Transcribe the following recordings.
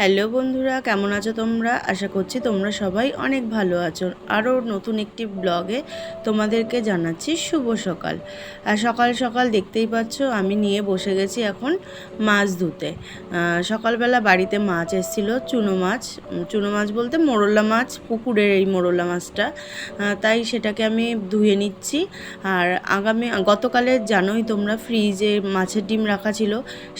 Hello বন্ধুরা, কেমন আছো তোমরা? আশা করছি তোমরা সবাই অনেক ভালো আছো। আরও নতুন একটি ব্লগে তোমাদেরকে জানাচ্ছি শুভ সকাল। আর সকাল সকাল দেখতেই পাচ্ছ, আমি নিয়ে বসে গেছি এখন মাছ ধুতে। সকালবেলা বাড়িতে মাছ এসেছিল, চুনো মাছ। চুনো মাছ বলতে মোরলা মাছ, পুকুরের এই মোরলা মাছটা। তাই সেটাকে আমি ধুয়ে নিচ্ছি। আর আগামী গতকালের জানোই তোমরা, ফ্রিজে মাছের ডিম রাখা ছিল,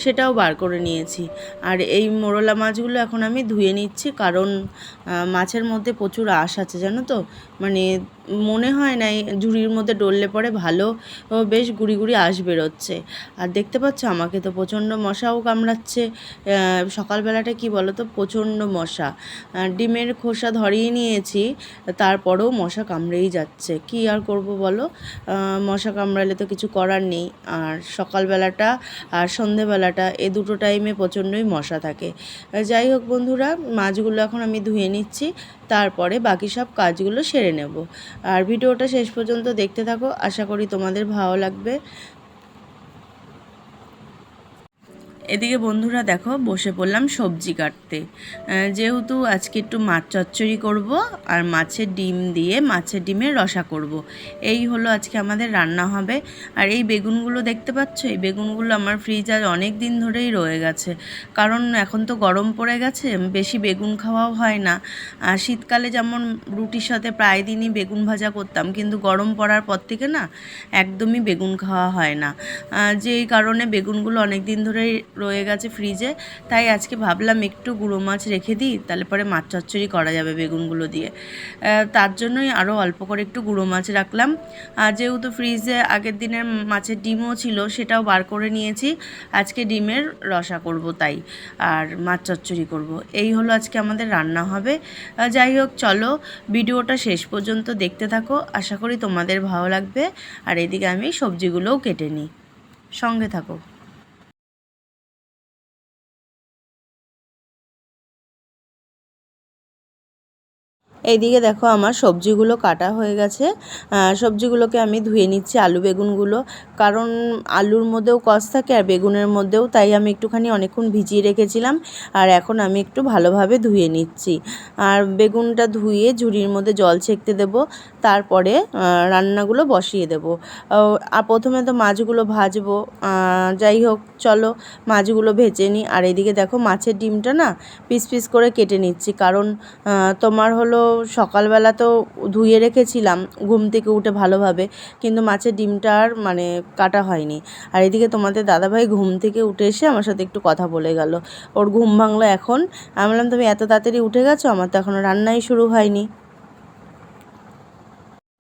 সেটাও বার করে নিয়েছি। আর এই মোরলা মাছগুলো এখন আমি ধুয়ে নিচ্ছি কারণ মাছের মধ্যে প্রচুর আঁশ আছে জানো তো? মানে মনে হয় না ঝুড়ির মধ্যে ডললে পরে ভালো বেশ গুড়ি গুড়ি আঁশ বেরোচ্ছে। আর দেখতে পাচ্ছ আমাকে তো প্রচণ্ড মশাও কামড়াচ্ছে সকালবেলাটা কি বলো তো প্রচণ্ড মশা। ডিমের খোসা ধরিয়ে নিয়েছি তারপরেও মশা কামড়েই যাচ্ছে। কি আর করব বলো? মশা কামড়ালে তো কিছু করার নেই। আর সকালবেলাটা আর সন্ধেবেলাটা এ দুটো টাইমে প্রচণ্ডই মশা থাকে। আহ, যাই হোক বন্ধুরা, মাছগুলো এখন আমি ধুয়ে নিচ্ছি, তারপরে বাকি সব কাজগুলো সেরে নেব। আর ভিডিওটা শেষ পর্যন্ত দেখতে থাকো, আশা করি তোমাদের ভালো লাগবে। এদিকে বন্ধুরা দেখো, বসে পড়লাম সবজি কাটতে। যেহেতু আজকে একটু মাছ চচ্চড়ি করব আর মাছের ডিম দিয়ে মাছের ডিমের রসা করব। এই হলো আজকে আমাদের রান্না হবে। আর এই বেগুনগুলো দেখতে পাচ্ছ? এই বেগুনগুলো আমার ফ্রিজ আর অনেক দিন ধরেই রয়ে গেছে। কারণ এখন তো গরম পড়ে গেছে, বেশি বেগুন খাওয়াও হয় না। আর শীতকালে যেমন রুটির সাথে প্রায় দিনই বেগুন ভাজা করতাম, কিন্তু গরম পড়ার পর থেকে না একদমই বেগুন খাওয়া হয় না। যেই কারণে বেগুনগুলো অনেক দিন ধরেই রয়ে গেছে ফ্রিজে তাই আজকে ভাবলাম একটু গুঁড়ো মাছ রেখে দিই, তাহলে পরে মাছ চচ্চড়ি করা যাবে বেগুনগুলো দিয়ে। তার জন্যই আরও অল্প করে একটু গুঁড়ো মাছ রাখলাম। আর যেহেতু ফ্রিজে আগের দিনের মাছের ডিমও ছিল, সেটাও বার করে নিয়েছি। আজকে ডিমের রসা করব তাই, আর মাছ চচ্চড়ি করব। এই হলো আজকে আমাদের রান্না হবে। যাই হোক, চলো ভিডিওটা শেষ পর্যন্ত দেখতে থাকো। আশা করি তোমাদের ভালো লাগবে। আর এদিকে আমি সবজিগুলোও কেটে নিই। সঙ্গে থাকো। এইদিকে দেখো আমার সবজিগুলো কাটা হয়ে গেছে। সবজিগুলোকে আমি ধুয়ে নিচ্ছি আলু বেগুনগুলো। কারণ আলুর মধ্যেও কষ থাকে আর বেগুনের মধ্যেও, তাই আমি একটুখানি অনেকক্ষণ ভিজিয়ে রেখেছিলাম আর এখন আমি একটু ভালোভাবে ধুয়ে নিচ্ছি। আর বেগুনটা ধুয়ে ঝুড়ির মধ্যে জল ছেঁকতে দেব, তারপরে রান্নাগুলো বসিয়ে দেব। আর প্রথমে তো মাছগুলো ভাজবো। যাই হোক, চলো মাছগুলো ভেজে নিই। আর এদিকে দেখো মাছের ডিমটা না পিস পিস করে কেটে নিচ্ছি। কারণ তোমার হলো সকালবেলা তো ধুয়ে রেখেছিলাম, ঘুম থেকে উঠে ভালোভাবে, কিন্তু মাছের ডিমটা আর মানে কাটা হয়নি। আর এদিকে তোমাদের দাদাভাই ঘুম থেকে উঠে এসে আমার সাথে একটু কথা বলে গেল। ওর ঘুম ভাঙলো এখন। আমি বললাম, তুমি এত তাড়াতাড়ি উঠে গেছো? আমার তো এখনও রান্নাই শুরু হয়নি।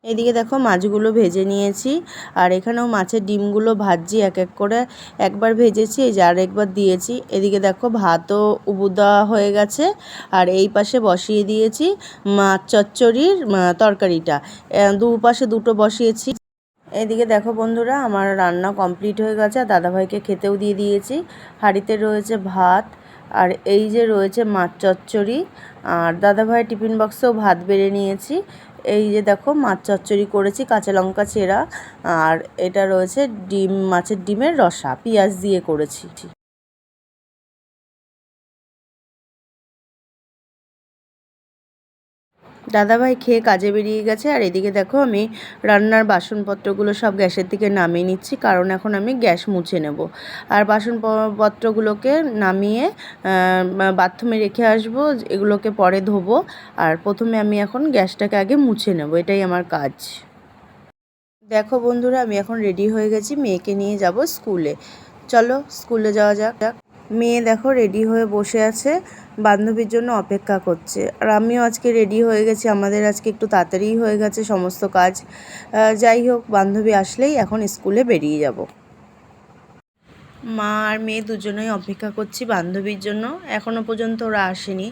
এদিকে দেখো মাছগুলো ভেজে নিয়েছি, আর এখানেও মাছের ডিমগুলো ভাজছি এক এক করে। একবার ভেজেছি, এই যে আর একবার দিয়েছি। এদিকে দেখো ভাতও উবু দেওয়া হয়ে গেছে, আর এই পাশে বসিয়ে দিয়েছি মাছ চচ্চড়ির তরকারিটা। দু পাশে দুটো বসিয়েছি। এদিকে দেখো বন্ধুরা, আমার রান্না কমপ্লিট হয়ে গেছে দাদাভাইকে খেতেও দিয়ে দিয়েছি। হাঁড়িতে রয়েছে ভাত, আর এই যে রয়েছে মাছ চচ্চড়ি, আর দাদাভাই টিফিন বক্সেও ভাত বেড়ে নিয়েছি। এই যে দেখো, মাছ চচ্চড়ি করেছি, কাঁচা লঙ্কা, চেরা, আর এটা রয়েছে ডিম, মাছের ডিমের রসা, পেঁয়াজ দিয়ে করেছি। দাদাভাই খেয়ে কাজে বেরিয়ে গেছে, আর এদিকে দেখো আমি রান্নার বাসনপত্রগুলো সব গ্যাসের দিকে নামিয়ে নিচ্ছি, কারণ এখন আমি গ্যাস মুছে নেব। আর বাসনপত্রগুলোকে নামিয়ে বাথরুমে রেখে আসব, এগুলোকে পরে ধোবো, আর প্রথমে আমি এখন গ্যাসটাকে আগে মুছে নেব, এটাই আমার কাজ। দেখো বন্ধুরা, আমি এখন রেডি হয়ে গেছি, মেয়েকে নিয়ে যাব স্কুলে। চলো স্কুলে যাওয়া যাক। মেয়ে দেখো রেডি হয়ে বসে আছে, বান্ধবীর জন্য অপেক্ষা করছে। আর আমিও আজকে রেডি হয়ে গেছি, আমাদের আজকে একটু তাড়াতাড়িই হয়ে গেছে সমস্ত কাজ। যাই হোক, বান্ধবী আসলেই এখন স্কুলে বেরিয়ে যাব। মা আর মেয়ে দুজনেই অপেক্ষা করছি বান্ধবীর জন্য। এখনও পর্যন্ত ওরা আসেনি।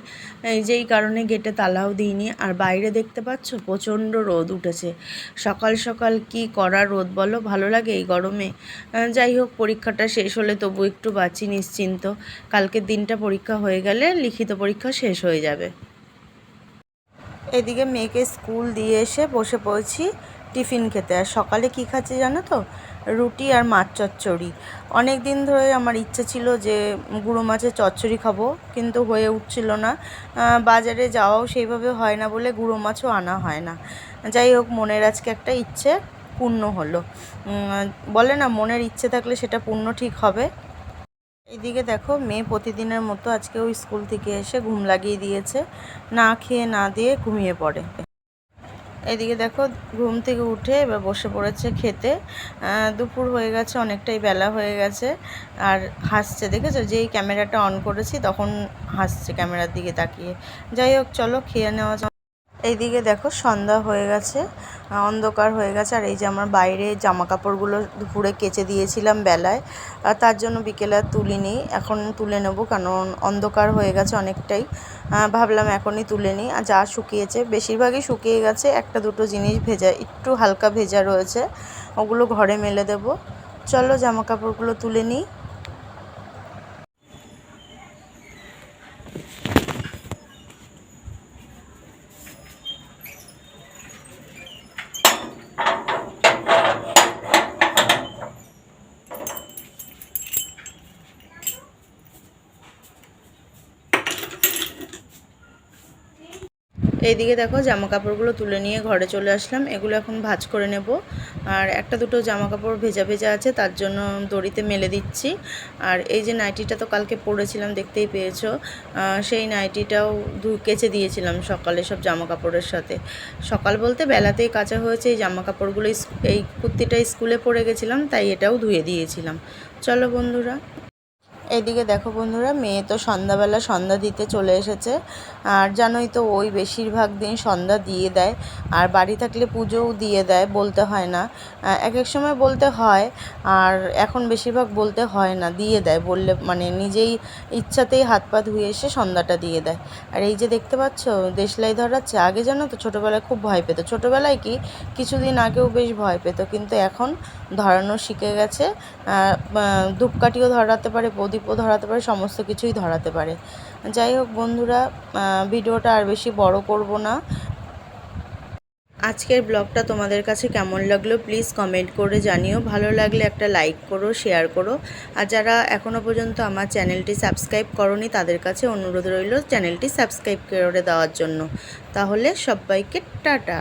যেই কারণে গেটে তালাও দিইনি। আর বাইরে দেখতে পাচ্ছ, প্রচণ্ড রোদ উঠেছে। সকাল সকাল কি করা রোদ বলো? ভালো লাগে এই গরমে? যাই হোক, পরীক্ষাটা শেষ হলে তবু একটু বাঁচি নিশ্চিন্ত। কালকের দিনটা পরীক্ষা হয়ে গেলে লিখিত পরীক্ষা শেষ হয়ে যাবে। এদিকে মেয়েকে স্কুল দিয়ে এসে বসে পড়েছি। টিফিন খেতে। আর সকালে কি খাচ্ছি জানো তো? রুটি আর মাছ চচ্চড়ি। অনেক দিন ধরে আমার ইচ্ছে ছিল যে গুঁড়ো মাছের চচ্চড়ি খাব, কিন্তু হয়ে উঠছিল না। বাজারে যাওয়াও সেইভাবে হয় না বলে গুঁড়ো মাছও আনা হয় না। যাই হোক, মনের আজকে একটা ইচ্ছে পূর্ণ হলো। বলে না, মনের ইচ্ছে থাকলে সেটা পূর্ণ ঠিক হবে। এইদিকে দেখো, মেয়ে প্রতিদিনের মতো আজকে ওই স্কুল থেকে এসে ঘুম লাগিয়ে দিয়েছে। না খেয়ে না দিয়ে ঘুমিয়ে পড়ে। এদিকে দেখো ঘুম থেকে উঠে এবার বসে পড়েছে খেতে। দুপুর হয়ে গেছে, অনেকটাই বেলা হয়ে গেছে। আর হাসছে, দেখেছ? যেই ক্যামেরাটা অন করেছি তখন হাসছে ক্যামেরার দিকে তাকিয়ে। যাই হোক, চলো খেয়ে নেওয়া। এইদিকে দেখো সন্ধ্যা হয়ে গেছে। অন্ধকার হয়ে গেছে। আর এই যে আমার বাইরে জামা কাপড়গুলো দুপুরে কেচে দিয়েছিলাম বেলায়, আর তার জন্য বিকেলে তুলিনি। এখন তুলে নেব, কারণ অন্ধকার হয়ে গেছে অনেকটাই। ভাবলাম এখনই তুলে নিই। আর যা শুকিয়েছে, বেশিরভাগই শুকিয়ে গেছে। একটা দুটো জিনিস ভেজা, একটু হালকা ভেজা রয়েছে, ওগুলো ঘরে মেলে দেবো। চলো জামা কাপড়গুলো তুলে নিই। এইদিকে দেখো জামা কাপড়গুলো তুলে নিয়ে ঘরে চলে আসলাম। এগুলো এখন ভাঁজ করে নেব। আর একটা দুটো জামা কাপড় ভেজা ভেজা আছে, তার জন্য দড়িতে মেলে দিচ্ছি। আর এই যে নাইটিটা তো কালকে পরেছিলাম, দেখতেই পেয়েছ। সেই নাইটিটাও ধু কেচে দিয়েছিলাম সকালে সব জামা কাপড়ের সাথে। সকাল বলতে বেলাতেই কাচা হয়েছে, এই জামা কাপড়গুলো এই কুর্তিটা স্কুলে পরে গেছিলাম, তাই এটাও ধুয়ে দিয়েছিলাম। চলো বন্ধুরা। এইদিকে দেখো বন্ধুরা, মেয়ে তো সন্ধ্যাবেলা সন্ধ্যা দিতে চলে এসেছে। আর জানোই তো ওই বেশিরভাগ দিন সন্ধ্যা দিয়ে দেয়, আর বাড়ি থাকলে পুজোও দিয়ে দেয় বলতে হয় না। এক এক সময় বলতে হয়, আর এখন বেশিরভাগ বলতে হয় না, দিয়ে দেয় বললে মানে নিজেই ইচ্ছাতেই হাত পা ধুয়ে এসে সন্ধ্যাটা দিয়ে দেয়। আর এই যে দেখতে পাচ্ছ, দেশলাই ধরাচ্ছে আগে জানো তো ছোটোবেলায় খুব ভয় পেত। ছোটোবেলায় কি কিছুদিন আগেও বেশ ভয় পেত, কিন্তু এখন ধরানো শিখে গেছে। ধূপকাঠিও ধরাতে পারে, প্রদীপও ধরাতে পারে, সমস্ত কিছুই ধরাতে পারে। যাই হোক বন্ধুরা ভিডিওটা আর বেশি বড় করব না। আজকের ব্লগটা তোমাদের কাছে কেমন লাগল প্লিজ কমেন্ট করে জানিও। ভালো লাগলে একটা লাইক করো শেয়ার করো। আর যারা এখনও পর্যন্ত আমার চ্যানেলটি সাবস্ক্রাইব করনি, তাদের কাছে অনুরোধ রইল চ্যানেলটি সাবস্ক্রাইব করে দেওয়ার জন্য। তাহলে সবাইকে টাটা।